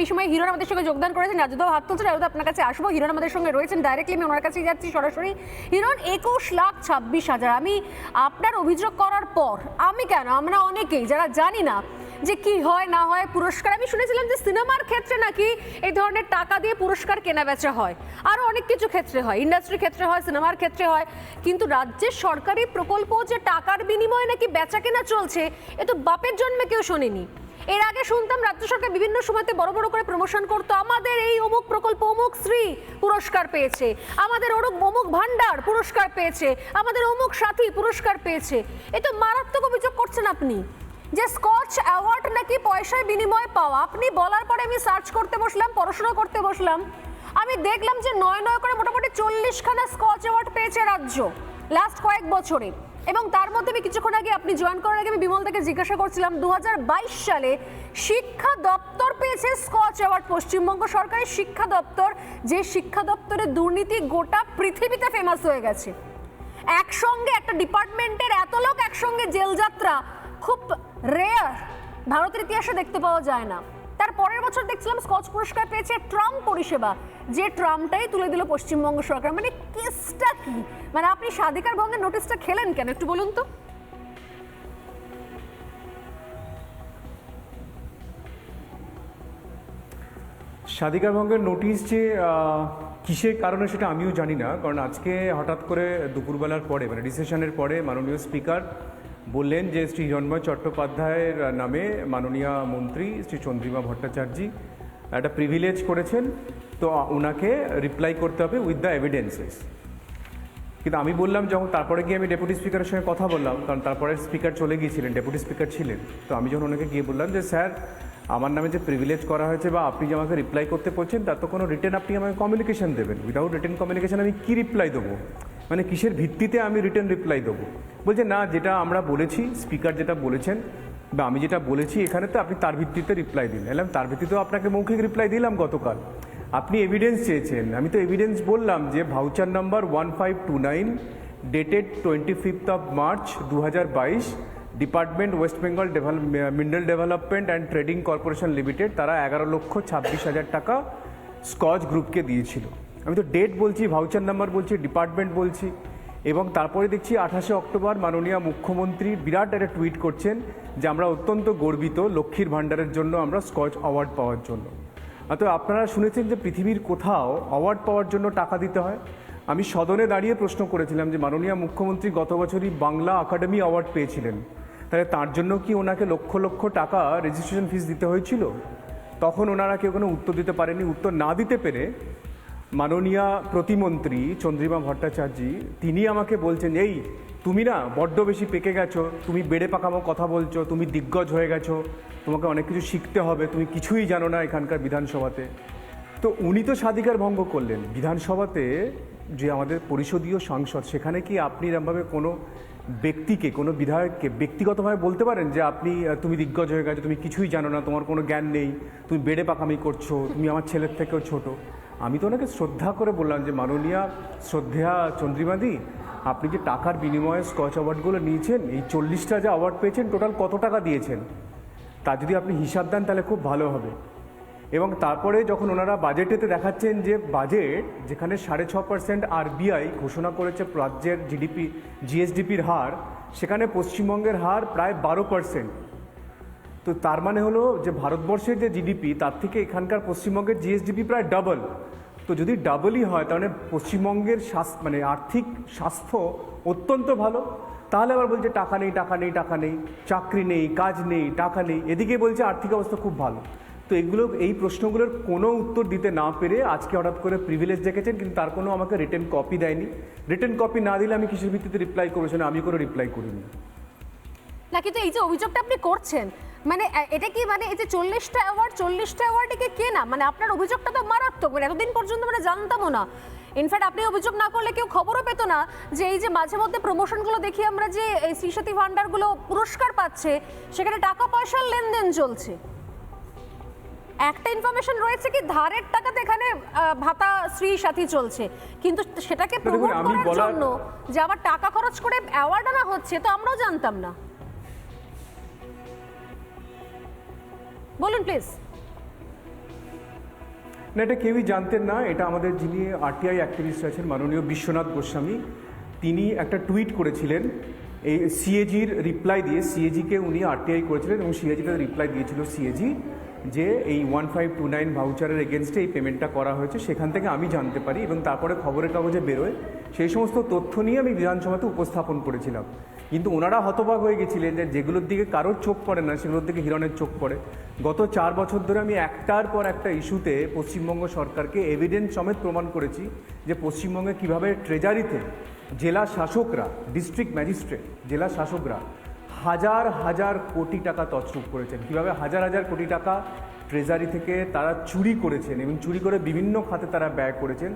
এই সময় হিরণ আমাদের সঙ্গে যোগদান করেছেন রাজুদাও হাত তুলছেন রাজুদা আপনার কাছে আসব। হিরণ আমাদের সঙ্গে রয়েছেন ডাইরেক্টলি আমি ওনার কাছে যাচ্ছি সরাসরি। হিরণ একুশ লাখ ছাব্বিশ হাজার। আমি আপনার অভিযোগ করার পর, আমি কেন, আমরা অনেকেই, যারা জানি না যে কি হয়, না হয়, পুরস্কার, আমি শুনেছিলাম যে সিনেমার ক্ষেত্রে নাকি এই ধরনের টাকা দিয়ে পুরস্কার কেনা বেচা হয়। আরও অনেক কিছু ক্ষেত্রে হয় ইন্ডাস্ট্রির ক্ষেত্রে হয়, সিনেমার ক্ষেত্রে হয়, কিন্তু রাজ্যের সরকারি প্রকল্প যে টাকার বিনিময়ে নাকি বেচা কেনা চলছে, এ তো বাপের জন্মে কেউ শোনেনি। এর আগে শুনতাম রাজ্য সরকার বিভিন্ন সময়তে বড় বড় করে প্রমোশন করতো। আমাদের এই অমুক প্রকল্প, অমুক শ্রী পুরস্কার পেয়েছে। আমাদের অমুক অমুক ভান্ডার পুরস্কার পেয়েছে। আমাদের অমুক সাথী পুরস্কার পেয়েছে। এ তো মারাত্মক অভিযোগ করছেন আপনি। যে স্কচ অ্যাওয়ার্ড নাকি পয়সায় বিনিময়ে পাওয়া, আপনি বলার পরে আমি সার্চ করতে বসলাম, পড়াশোনা করতে বসলাম। আমি দেখলাম যে নয় নয় করে মোটামুটি চল্লিশখানা স্কচ অ্যাওয়ার্ড পেয়েছে রাজ্য। লাস্ট কয়েক বছরে। এবং তার মধ্যে আমি কিছুক্ষণ আগে আপনি জয়েন করার আগে আমি বিমল থেকে জিজ্ঞাসা করছিলাম দু হাজার বাইশ সালে শিক্ষা দপ্তর পেয়েছে স্কচ অ্যাওয়ার্ড পশ্চিমবঙ্গ সরকারের শিক্ষা দপ্তর, যে শিক্ষা দপ্তরের দুর্নীতি গোটা পৃথিবীতে ফেমাস হয়ে গেছে। একসঙ্গে একটা ডিপার্টমেন্টের এত লোক একসঙ্গে জেলযাত্রা, খুব রেয়ার ভারতের ইতিহাসে দেখতে পাওয়া যায় না। তার পরের বছর দেখছিলাম স্কচ পুরস্কার পেয়েছে ট্রাম পরিষেবা, যে ট্রামটাই তুলে দিল পশ্চিমবঙ্গ সরকার। মানে কেসটা মানে আপনি স্বাধিকার ভঙ্গের নোটিশটা খেলেন কেন? একটু বলুন তো। স্বাধিকার ভঙ্গের নোটিশ যে কিসের কারণে সেটা আমিও জানি না। কারণ আজকে হঠাৎ করে দুপুরবেলার পরে মানে ডিসিশনের পরে মাননীয় স্পিকার বললেন যে, শ্রী হিরণময় চট্টোপাধ্যায়ের নামে মাননীয় মন্ত্রী শ্রী চন্দ্রিমা ভট্টাচার্য একটা প্রিভিলেজ করেছেন। তো ওনাকে রিপ্লাই করতে হবে উইথ দ্য এভিডেন্সেস কিন্তু আমি বললাম যখন তারপরে গিয়ে আমি ডেপুটি স্পিকারের সঙ্গে কথা বললাম, কারণ তারপরে স্পিকার চলে গিয়েছিলেন ডেপুটি স্পিকার ছিলেন। তো আমি যখন ওনাকে গিয়ে বললাম যে, স্যার, আমার নামে যে প্রিভিলেজ করা হয়েছে বা আপনি যে আমাকে রিপ্লাই করতে বলছেন, তার তো কোনো রিটেন আপনি আমাকে কমিউনিকেশান দেবেন। উইদাউট রিটেন কমিউনিকেশন আমি কী রিপ্লাই দেবো? মানে কিসের ভিত্তিতে আমি রিটেন রিপ্লাই দেবো? বলছে, না, যেটা আমরা বলেছি স্পিকার যেটা বলেছেন, বা আমি যেটা বলেছি এখানে তো আপনি তার ভিত্তিতে রিপ্লাই দিন এলাম তার ভিত্তিতেও আপনাকে মৌখিক রিপ্লাই দিলাম গতকাল। আপনি এভিডেন্স চেয়েছেন আমি তো এভিডেন্স বললাম যে voucher number one five two nine dated twenty fifth of March দু হাজার বাইশ department West Bengal mineral development and trading corporation limited তারা এগারো লক্ষ ছাব্বিশ হাজার টাকা স্কচ গ্রুপকে দিয়েছিল। আমি তো ডেট বলছি ভাউচার নাম্বার বলছি ডিপার্টমেন্ট বলছি, এবং তারপরে দেখছি আঠাশে অক্টোবর মাননীয় মুখ্যমন্ত্রী বিরাট একটা টুইট করছেন যে আমরা অত্যন্ত গর্বিত লক্ষ্মীর ভাণ্ডারের জন্য আমরা স্কচ অ্যাওয়ার্ড পাওয়ার জন্য। তো আপনারা শুনেছেন যে পৃথিবীর কোথাও অ্যাওয়ার্ড পাওয়ার জন্য টাকা দিতে হয়। আমি সদনে দাঁড়িয়ে প্রশ্ন করেছিলাম যে মাননীয় মুখ্যমন্ত্রী গত বছরই বাংলা একাডেমি অ্যাওয়ার্ড পেয়েছিলেন। তাহলে তার জন্য কি ওনাকে লক্ষ লক্ষ টাকা রেজিস্ট্রেশন ফিস দিতে হয়েছিল? তখন ওনারা কেউ কোনো উত্তর দিতে পারেনি। উত্তর না দিতে পেরে মাননীয় প্রতিমন্ত্রী চন্দ্রিমা ভট্টাচার্য, তিনি আমাকে বলছেন, এই তুমি না বড্ড বেশি পেকে গেছো, তুমি বেড়ে পাকাবো কথা বলছো, তুমি দিগ্গজ হয়ে গেছো, তোমাকে অনেক কিছু শিখতে হবে, তুমি কিছুই জানো না এখানকার বিধানসভাতে। তো উনি তো স্বাধিকার ভঙ্গ করলেন। বিধানসভাতে যে আমাদের পরিষদীয় সাংসদ, সেখানে কি আপনি এরমভাবে কোনো ব্যক্তিকে, কোনো বিধায়ককে ব্যক্তিগতভাবে বলতে পারেন যে আপনি তুমি দিগ্গজ হয়ে গেছো, তুমি কিছুই জানো না, তোমার কোনো জ্ঞান নেই, তুমি বেড়ে পাকামি করছ, তুমি আমার ছেলের থেকেও ছোট। আমি তো ওনাকে শ্রদ্ধা করে বললাম যে, মাননীয়া শ্রদ্ধা চন্দ্রিমাদি, আপনি যে টাকার বিনিময়ে স্কচ অ্যাওয়ার্ডগুলো নিয়েছেন, এই চল্লিশটা যে অ্যাওয়ার্ড পেয়েছেন, টোটাল কত টাকা দিয়েছেন? তা যদি আপনি হিসাব দেন, তাহলে খুব ভালো হবে। এবং তারপরে যখন ওনারা বাজেটেতে দেখাচ্ছেন যে বাজেট যেখানে সাড়ে ছ পার্সেন্ট আরবিআই ঘোষণা করেছে রাজ্যের জিডিপি জিএসডিপির হার, সেখানে পশ্চিমবঙ্গের হার প্রায় বারো পার্সেন্ট তো তার মানে হলো যে ভারতবর্ষের যে জিডিপি তার থেকে এখানকার পশ্চিমবঙ্গের জিএসডিপি প্রায় ডাবল তো যদি ডাবলই হয়, তাহলে পশ্চিমবঙ্গের স্বাস্থ্য মানে আর্থিক স্বাস্থ্য অত্যন্ত ভালো। তাহলে আবার বলছে টাকা নেই টাকা নেই টাকা নেই, চাকরি নেই, কাজ নেই, টাকা নেই, এদিকে বলছে আর্থিক অবস্থা খুব ভালো। তো এগুলো, এই প্রশ্নগুলোর কোনো উত্তর দিতে না পেরে আজকে হঠাৎ করে প্রিভিলেজ দেখেছেন, কিন্তু তার কোনো আমাকে রিটেন কপি দেয়নি। রিটেন কপি না দিলে আমি কিসের ভিত্তিতে রিপ্লাই করেছি আমি কোনো রিপ্লাই করিনি। না, কিন্তু এই যে অভিযোগটা আপনি করছেন মানে এটা কি মানে এই যে চল্লিশটা অ্যাওয়ার্ড চল্লিশটা অ্যাওয়ার্ডে কে না? মানে আপনার অভিযোগটা তো মারাত্মক মানে এতদিন পর্যন্ত মানে জানতামও না। ইনফ্যাক্ট আপনি অভিযোগ না করলে কেউ খবরও পেতো না যে এই যে মাঝে মধ্যে প্রমোশনগুলো দেখি আমরা যে, এই শ্রীশতী ভান্ডারগুলো পুরস্কার পাচ্ছে, সেখানে টাকা পয়সার লেনদেন চলছে। একটা ইনফরমেশন রয়েছে কি ধারের টাকাতে এখানে ভাতা শ্রী সাথী চলছে। কিন্তু সেটাকে প্রমোট করার জন্য যে আবার টাকা খরচ করে অ্যাওয়ার্ড আনা হচ্ছে তো আমরাও জানতাম না। বলুন প্লিজ না এটা কেউই জানতেন না। এটা আমাদের যিনি আরটিআই অ্যাক্টিভিস্ট আছেন মাননীয় বিশ্বনাথ গোস্বামী তিনি একটা টুইট করেছিলেন। এই সিএজির রিপ্লাই দিয়ে সিএজিকে উনি আরটিআই করেছিলেন এবং সিএজি তাদের রিপ্লাই দিয়েছিল সিএজি যে এই ওয়ান ফাইভ টু নাইন ভাউচারের এগেনস্টে এই পেমেন্টটা করা হয়েছে, সেখান থেকে আমি জানতে পারি এবং তারপরে খবরের কাগজে বেরোয়। সেই সমস্ত তথ্য নিয়ে আমি বিধানসভাতে উপস্থাপন করেছিলাম। কিন্তু ওনারা হতবাক হয়ে গেছিলেন যে যেগুলোর দিকে কারোর চোখ পড়ে না, সেগুলোর দিকে হিরণের চোখ পড়ে। গত চার বছর ধরে আমি একটার পর একটা ইস্যুতে পশ্চিমবঙ্গ সরকারকে এভিডেন্স সমেত প্রমাণ করেছি যে পশ্চিমবঙ্গে কীভাবে ট্রেজারিতে জেলা শাসকরা ডিস্ট্রিক্ট ম্যাজিস্ট্রেট জেলা শাসকরা হাজার হাজার কোটি টাকা তছরূপ করেছেন। কীভাবে হাজার হাজার কোটি টাকা ট্রেজারি থেকে তারা চুরি করেছেন এবং চুরি করে বিভিন্ন খাতে তারা ব্যয় করেছেন,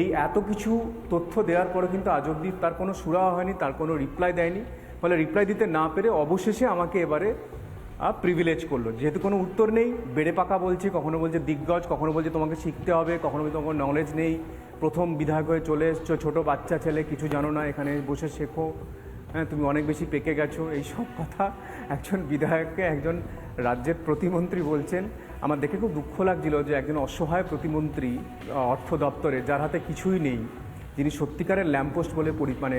এই এত কিছু তথ্য দেওয়ার পরে কিন্তু আজ অব্দি তার কোনো সুরাহা হয়নি, তার কোনো রিপ্লাই দেয়নি। ফলে রিপ্লাই দিতে না পেরে অবশেষে আমাকে এবারে প্রিভিলেজ করল। যেহেতু কোনো উত্তর নেই, বেড়ে পাকা বলছে, কখনো বলছে দিগ্গজ, কখনো বলছে তোমাকে শিখতে হবে, কখনো বলছে তোমার নলেজ নেই। প্রথম বিধায়ক হয়ে চলে এসছো, ছোটো বাচ্চা ছেলে, কিছু জানো না, এখানে বসে শেখো। হ্যাঁ তুমি অনেক বেশি পেকে গেছো, এই সব কথা একজন বিধায়ককে একজন রাজ্যের প্রতিমন্ত্রী বলছেন। আমার দেখে খুব দুঃখ লাগছিল যে একজন অসহায় প্রতিমন্ত্রী অর্থ দপ্তরে, যার হাতে কিছুই নেই, যিনি সত্যিকারের ল্যাম্পোস্ট বলে পরি মানে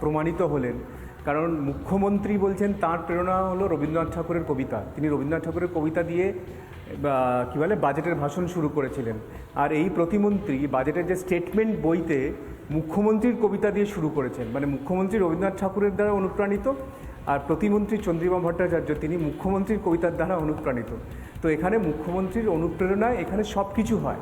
প্রমাণিত হলেন কারণ মুখ্যমন্ত্রী বলছেন তার প্রেরণা হলো রবীন্দ্রনাথ ঠাকুরের কবিতা। তিনি রবীন্দ্রনাথ ঠাকুরের কবিতা দিয়ে কী বলে, বাজেটের ভাষণ শুরু করেছিলেন। আর এই প্রতিমন্ত্রী বাজেটের যে স্টেটমেন্ট বইতে মুখ্যমন্ত্রীর কবিতা দিয়ে শুরু করেছেন। মানে মুখ্যমন্ত্রী রবীন্দ্রনাথ ঠাকুরের দ্বারা অনুপ্রাণিত আর প্রতিমন্ত্রী চন্দ্রিমা ভট্টাচার্য, তিনি মুখ্যমন্ত্রীর কবিতার দ্বারা অনুপ্রাণিত। তো এখানে মুখ্যমন্ত্রীর অনুপ্রেরণায় এখানে সব কিছু হয়।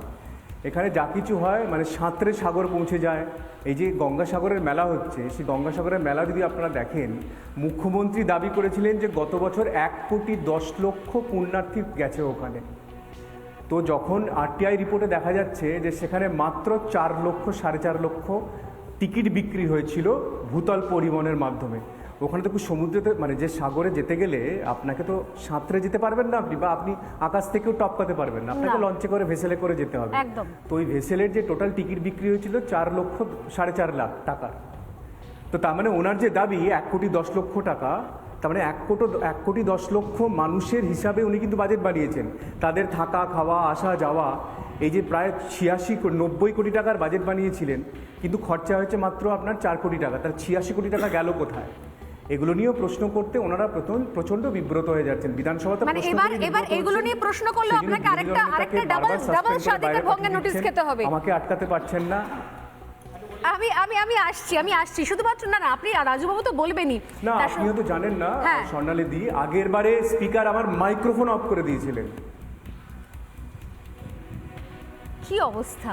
এখানে যা কিছু হয় মানে সাঁতরে সাগর পৌঁছে যায়। এই যে গঙ্গাসাগরের মেলা হচ্ছে, সেই গঙ্গাসাগরের মেলা যদি আপনারা দেখেন, মুখ্যমন্ত্রী দাবি করেছিলেন যে গত বছর এক কোটি দশ লক্ষ পুণ্যার্থী গেছে ওখানে। তো যখন আরটিআই রিপোর্টে দেখা যাচ্ছে যে সেখানে মাত্র চার লক্ষ, সাড়ে চার লক্ষ টিকিট বিক্রি হয়েছিল ভূতল পরিবহনের মাধ্যমে। ওখানে তো খুব সমুদ্রেতে মানে যে সাগরে যেতে গেলে আপনাকে তো সাঁতরে যেতে পারবেন না আপনি বা আপনি আকাশ থেকেও টপকাতে পারবেন না। আপনাকে লঞ্চে করে ভেসেলে করে যেতে হবে। একদম। তো ওই ভেসেলের যে টোটাল টিকিট বিক্রি হয়েছিল চার লক্ষ সাড়ে চার লাখ টাকার তো তার মানে ওনার যে দাবি এক কোটি দশ লক্ষ টাকা তার মানে এক কোটি এক কোটি দশ লক্ষ মানুষের হিসাবে উনি কিন্তু বাজেট বানিয়েছেন। তাদের থাকা খাওয়া আসা যাওয়া এই যে প্রায় ছিয়াশি নব্বই কোটি টাকার বাজেট বানিয়েছিলেন। কিন্তু খরচা হয়েছে মাত্র আপনার চার কোটি টাকা। তার ছিয়াশি কোটি টাকা গেল কোথায়? এগুলো নিয়েও প্রশ্ন করতে ওনারা প্রথম প্রচণ্ড বিব্রত হয়ে যাচ্ছেন। বিধানসভাতে মানে এবার এবার এগুলো নিয়ে প্রশ্ন করলে আপনাকে আরেকটা আরেকটা ডাবল ডাবল suspend করে বাইরে স্বাধিকার ভঙ্গের নোটিশ খেতে হবে। আমাকে আটকাতে পারছেন না। আমি আমি আমি আসছি আমি আসছি। শুধুমাত্র না না আপনি রাজুবাবু তো বলবেনই। না তার আপনিও তো জানেন না হ্যাঁ। স্বর্ণালী দি আগের বারে স্পিকার আমার মাইক্রোফোন অফ করে দিয়েছিলেন। কি অবস্থা?